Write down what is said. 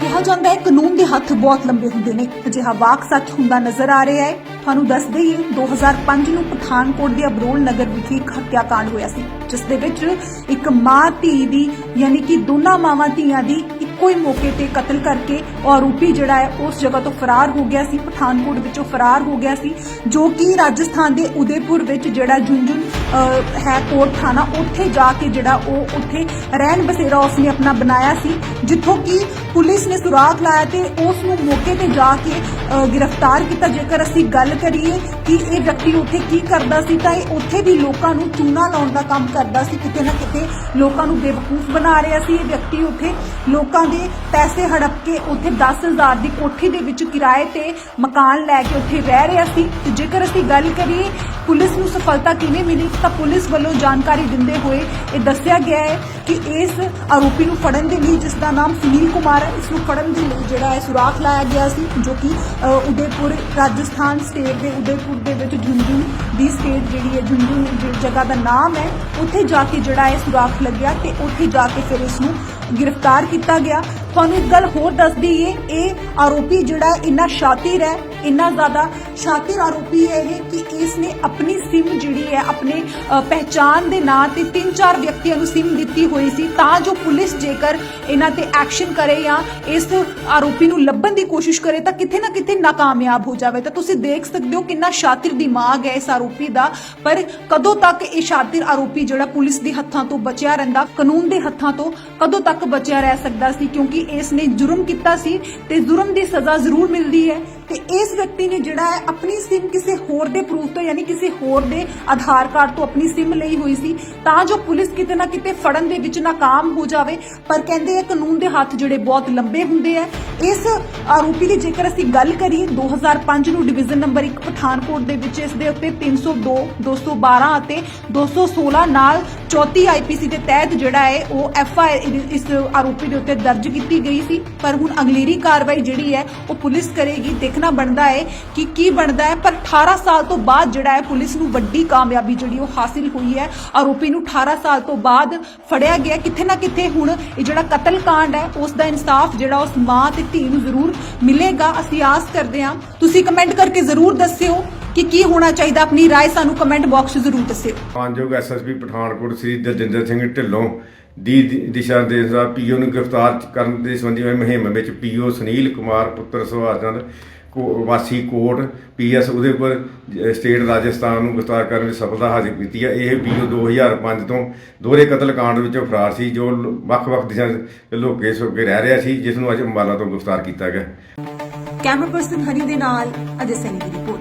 ਕਿਹਾ ਜਾਂਦਾ ਹੈ, ਕਾਨੂੰਨ ਦੇ ਹੱਥ ਬਹੁਤ ਲੰਬੇ ਹੁੰਦੇ ਨੇ। ਅਜਿਹਾ ਵਾਕ ਸੱਚ ਹੁੰਦਾ ਨਜ਼ਰ ਆ ਰਿਹਾ ਹੈ। ਤੁਹਾਨੂੰ ਦੱਸ ਦਈਏ 2005 ਨੂੰ ਪਠਾਨਕੋਟ ਦੇ ਅਬਰੋਲ ਨਗਰ ਵਿਖੇ ਇੱਕ ਹੱਤਿਆਕਾਂਡ ਹੋਇਆ ਸੀ, ਜਿਸ ਦੇ ਵਿੱਚ ਇੱਕ ਮਾਂ ਧੀ ਦੀ, ਯਾਨੀ ਕਿ ਦੋਨਾਂ ਮਾਵਾਂ ਧੀਆਂ ਦੀ ਇੱਕੋ ਹੀ ਮੌਕੇ ਤੇ ਕਤਲ ਕਰਕੇ ਆਰੋਪੀ ਜਿਹੜਾ ਹੈ ਉਸ ਜਗ੍ਹਾ ਤੋਂ ਫਰਾਰ ਹੋ ਗਿਆ ਸੀ, ਪਠਾਨਕੋਟ ਵਿੱਚੋਂ ਫਰਾਰ ਹੋ ਗਿਆ ਸੀ, ਜੋ ਕਿ ਰਾਜਸਥਾਨ ਦੇ ਉਦੈਪੁਰ ਵਿੱਚ ਜਿਹੜਾ ਜੁੰਜੁਨ ਹੈ ਕੋਟ ਥਾਣਾ, ਉੱਥੇ ਜਾ ਕੇ ਜਿਹੜਾ ਉਹ ਉੱਥੇ ਰਹਿਣ ਬਸੇਰਾ ਉਸਨੇ ਆਪਣਾ ਬਣਾਇਆ ਸੀ, ਜਿੱਥੋਂ ਕਿ ਪੁਲਿਸ ਨੇ ਸੁਰਾਗ ਲਾਇਆ ਤੇ ਉਸ ਨੂੰ ਮੌਕੇ ਤੇ ਜਾ ਕੇ ਗ੍ਰਿਫਤਾਰ ਕੀਤਾ। ਜੇਕਰ ਅਸੀਂ ਗੱਲ ਕਰੀਏ ਕਿ ਇਹ ਵਿਅਕਤੀ ਉੱਥੇ ਕੀ ਕਰਦਾ ਸੀ ਤਾਂ ਇਹ ਉੱਥੇ ਵੀ ਲੋਕਾਂ ਨੂੰ ਚੂਨਾ ਲਾਉਣ ਦਾ ਕੰਮ ਕਰਦਾ ਸੀ, ਕਿਤੇ ਨਾ ਕਿਤੇ ਲੋਕਾਂ ਨੂੰ ਬੇਵਕੂਫ ਬਣਾ ਰਿਹਾ ਸੀ। ਇਹ ਵਿਅਕਤੀ ਉੱਥੇ ਲੋਕਾਂ ਦੇ ਪੈਸੇ ਹੜਪ ਕੇ ਉੱਥੇ 10000 ਦੀ ਕੋਠੀ ਦੇ ਵਿੱਚ ਕਿਰਾਏ ਤੇ ਮਕਾਨ ਲੈ ਕੇ ਉੱਥੇ ਰਹਿ ਰਿਹਾ ਸੀ। ਤੇ ਜੇਕਰ ਅਸੀਂ ਗੱਲ ਕਰੀਏ ਪੁਲਿਸ ਨੂੰ ਸਫਲਤਾ ਕਿਵੇਂ ਮਿਲੀ, ਤਾਂ ਪੁਲਿਸ ਵੱਲੋਂ ਜਾਣਕਾਰੀ ਦਿੰਦੇ ਹੋਏ ਇਹ ਦੱਸਿਆ ਗਿਆ ਹੈ ਕਿ ਇਸ ਆਰੋਪੀ ਨੂੰ ਫੜਨ ਦੇ ਲਈ ਜਿਸ ਦਾ ਨਾਮ ਸੁਨੀਲ ਕੁਮਾਰ ਹੈ ਇਸ ਨੂੰ ਫੜਨ ਦੇ ਲਈ ਜਿਹੜਾ ਹੈ ਸੁਰਾਖ ਲਾਇਆ ਗਿਆ ਸੀ ਜੋ ਕਿ ਅ, ਉਦੈਪੁਰ ਰਾਜਸਥਾਨ ਸਟੇਟ ਦੇ ਉਦੈਪੁਰ ਦੇ ਵਿੱਚ ਝੁੰਝੁਨੂ ਦੀ ਸਟੇਟ ਜਿਹੜੀ ਹੈ ਝੁੰਝੁਨੂ ਜਿਹੜੀ ਜਗ੍ਹਾ ਦਾ ਨਾਮ ਹੈ ਉੱਥੇ ਜਾ ਕੇ ਜਿਹੜਾ ਹੈ ਸੁਰਾਖ ਲੱਗਿਆ ਤੇ ਉੱਥੇ ਜਾ ਕੇ ਫਿਰ ਇਸ ਨੂੰ ਗ੍ਰਿਫਤਾਰ ਕੀਤਾ ਗਿਆ। ਤੁਹਾਨੂੰ ਇੱਕ ਗੱਲ ਹੋਰ ਦੱਸ ਦਈਏ ਇਹ ਆਰੋਪੀ ਜਿਹੜਾ ਇੰਨਾ ਸ਼ਾਤਿਰ ਹੈ ਇੰਨਾ ਜ਼ਿਆਦਾ ਸ਼ਾਤਿਰ ਆਰੋਪੀ ਹੈ ਇਹ ਕਿ ਇਸ ਨੇ ਆਪਣੀ ਸਿਮ ਜਿਹੜੀ ਹੈ ਆਪਣੇ ਅ, ਪਹਿਚਾਣ ਦੇ ਨਾਂ ਤੇ ਤਿੰਨ ਚਾਰ ਵਿਅਕਤੀਆਂ ਨੂੰ ਸਿਮ ਦਿੱਤੀ ਹੋਈ ਸੀ, ਤਾਂ ਜੋ ਪੁਲਿਸ ਜੇਕਰ ਇਹਨਾਂ ਤੇ ਐਕਸ਼ਨ ਕਰੇ ਜਾਂ ਇਸ ਆਰੋਪੀ ਨੂੰ ਲੱਭਣ ਦੀ ਕੋਸ਼ਿਸ਼ ਕਰੇ, ਤਾਂ ਕਿਤੇ ਨਾ ਕਿਤੇ ਨਾਕਾਮਯਾਬ ਹੋ ਜਾਵੇ। ਤਾਂ ਤੁਸੀਂ ਦੇਖ ਸਕਦੇ ਹੋ ਕਿੰਨਾ ਸ਼ਾਤਿਰ ਦਿਮਾਗ ਹੈ ਇਸ ਆਰੋਪੀ ਦਾ। ਪਰ ਕਦੋਂ ਤੱਕ ਇਹ ਸ਼ਾਤਿਰ ਆਰੋਪੀ ਜਿਹੜਾ ਪੁਲਿਸ ਦੇ ਹੱਥਾਂ ਤੋਂ ਬਚਿਆ ਰਹਿੰਦਾ, ਕਾਨੂੰਨ ਦੇ ਹੱਥਾਂ ਤੋਂ ਕਦੋਂ ਤੱਕ ਬਚਿਆ ਰਹਿ ਸਕਦਾ ਸੀ? ਕਿਉਂਕਿ ਇਸ ਨੇ ਜੁਰਮ ਕੀਤਾ ਸੀ ਤੇ ਜੁਰਮ ਦੀ ਸਜ਼ਾ ਜ਼ਰੂਰ ਮਿਲਦੀ ਹੈ। ਤੇ ਇਸ ਵਿਅਕਤੀ ਨੇ ਜਿਹੜਾ ਹੈ ਆਪਣੀ ਸਿਮ ਕਿਸੇ ਹੋਰ ਦੇ ਪ੍ਰੂਫ ਤੋਂ ਯਾਨੀ ਕਿਸੇ ਹੋਰ ਦੇ ਆਧਾਰ ਕਾਰਡ ਤੋਂ ਆਪਣੀ ਸਿਮ ਲਈ ਹੋਈ ਸੀ, ਤਾਂ ਜੋ ਪੁਲਿਸ ਕਿਤੇ ਨਾ ਕਿਤੇ ਫੜਨ ਦੇ ਵਿੱਚ ਨਾਕਾਮ ਹੋ ਜਾਵੇ। ਪਰ ਕਹਿੰਦੇ ਆ ਕਾਨੂੰਨ ਦੇ ਹੱਥ ਜਿਹੜੇ ਬਹੁਤ ਲੰਬੇ ਹੁੰਦੇ ਆ। ਇਸ ਆਰੋਪੀ ਦੀ ਜੇਕਰ ਅਸੀਂ ਗੱਲ ਕਰੀਏ 2005 ਨੂੰ ਡਿਵੀਜ਼ਨ ਨੰਬਰ 1 ਪਠਾਨਕੋਟ ਦੇ ਵਿੱਚ ਇਸ ਦੇ ਉੱਤੇ 302 212 ਅਤੇ 216 ਨਾਲ 34 ਆਈਪੀਸੀ ਦੇ ਤਹਿਤ ਜਿਹੜਾ ਹੈ, ਉਹ ਐਫ ਇਸ ਆਰੋਪੀ ਦੇ ਉੱਤੇ ਦਰਜ ਕੀਤੀ ਗਈ ਸੀ। ਪਰ ਹੁਣ ਅਗਲੇਰੀ ਕਾਰਵਾਈ ਜਿਹੜੀ ਹੈ, ਉਹ ਪੁਲਿਸ ਕਰੇਗੀ। ਦੇਖਣਾ ਬਣਦਾ ਹੈ ਕਿ ਕੀ ਬਣਦਾ ਹੈ। ਪਰ 18 ਸਾਲ ਤੋਂ ਬਾਅਦ ਜਿਹੜਾ ਹੈ, ਪੁਲਿਸ ਨੂੰ ਵੱਡੀ ਕਾਮਯਾਬੀ ਜਿਹੜੀ ਉਹ ਹਾਸਿਲ ਹੋਈ ਹੈ। ਆਰੋਪੀ ਨੂੰ 18 ਸਾਲ ਤੋਂ ਬਾਅਦ ਫੜਿਆ ਗਿਆ। ਕਿੱਥੇ ਨਾ ਕਿੱਥੇ ਹੁਣ ਇਹ ਜਿਹੜਾ ਕਤਲकांड ਹੈ, ਉਸ ਦਾ ਇਨਸਾਫ ਜਿਹੜਾ ਉਸ ਮਾਂ ਤੇ ਧੀ ਨੂੰ ਜ਼ਰੂਰ ਮਿਲੇਗਾ। ਅਸੀਂ ਆਸ ਕਰਦੇ ਹਾਂ। ਤੁਸੀਂ ਕਮੈਂਟ ਕਰਕੇ ਜ਼ਰੂਰ ਦੱਸਿਓ। ਕਿ ਕੀ ਹੋਣਾ ਚਾਹੀਦਾ? ਆਪਣੀ رائے ਸਾਨੂੰ ਕਮੈਂਟ ਬਾਕਸ 'ਚ ਜ਼ਰੂਰ ਦੱਸਿਓ। ਮਾਨਯੋਗ ਐਸਐਸਪੀ ਪਠਾਨਕੋਟ ਸ੍ਰੀ ਦਜਿੰਦਰ ਸਿੰਘ ਢਿੱਲੋਂ ਦੀ ਦਿਸ਼ਾ ਨਿਰਦੇਸ਼ਾਂ ਪੀਓ ਨੂੰ ਗ੍ਰਿਫਤਾਰ ਕਰਨ ਦੇ ਸੰਬੰਧੀ ਹੋਈ ਮੁਹਿੰਮ ਵਿੱਚ ਪੀਓ ਸੁਨੀਲ ਕੁਮਾਰ ਪੁੱਤਰ ਸੁਹਾਜਨ ਵਾਸੀ ਕੋਟ ਪੀਐਸ ਉਹਦੇ ਉੱਪਰ ਸਟੇਟ ਰਾਜਸਥਾਨ ਨੂੰ ਗ੍ਰਿਫਤਾਰ ਕਰਨ ਵਿੱਚ ਸਫਲਤਾ ਹਾਸਲ ਕੀਤੀ ਹੈ। ਇਹ ਪੀਓ 2005 ਤੋਂ ਦੋਹਰੇ ਕਤਲ ਕਾਂਡ ਵਿੱਚੋਂ ਫਰਾਰ ਸੀ ਜੋ ਵੱਖ-ਵੱਖ ਦਿਸ਼ਾ ਲੋਕੇ ਸੋਕੇ ਰਹਿ ਰਿਹਾ ਸੀ ਜਿਸ ਨੂੰ ਅੱਜ ਅੰਬਾਲਾ ਤੋਂ ਗ੍ਰਿਫਤਾਰ ਕੀਤਾ ਗਿਆ। ਕੈਮਰਾ ਪਰਸਨ ਹਰੀ ਨਾਲ ਅਜੇ ਸਿੰਘ ਰਿਪੋਰਟ।